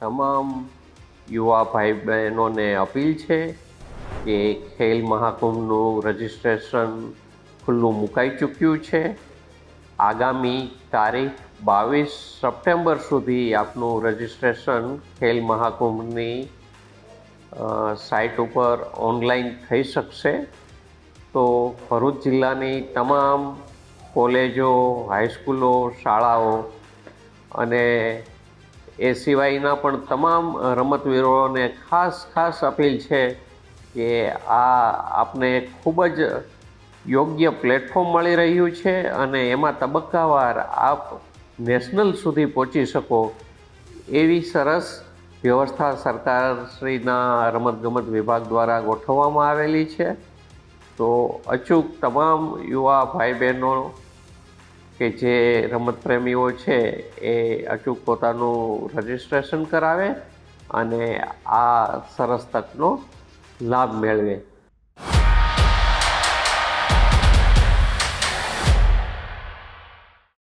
તમામ યુવા ભાઈ બહેનોને અપીલ છે કે ખેલ મહાકુંભનું રજિસ્ટ્રેશન ખુલ્લું મુકાઈ ચૂક્યું છે. આગામી તારીખ બાવીસ સપ્ટેમ્બર સુધી આપનું રજિસ્ટ્રેશન ખેલ મહાકુંભની સાઇટ ઉપર ઓનલાઈન થઈ શકશે. તો ભરૂચ જિલ્લાની તમામ કોલેજો, હાઈસ્કૂલો, શાળાઓ અને એ સિવાયના પણ તમામ રમતવીરોને ખાસ ખાસ અપીલ છે કે આ આપને ખૂબ જ યોગ્ય પ્લેટફોર્મ મળી રહ્યું છે અને એમાં તબક્કાવાર આપ નેશનલ સુધી પહોંચી શકો એવી સરસ વ્યવસ્થા સરકારશ્રીના રમતગમત વિભાગ દ્વારા ગોઠવવામાં આવેલી છે. તો અચૂક તમામ યુવા ભાઈ બહેનો કે જે રમતપ્રેમીઓ છે એ અચૂક પોતાનું રજિસ્ટ્રેશન કરાવે અને આ સરસ તકનો લાભ મેળવે.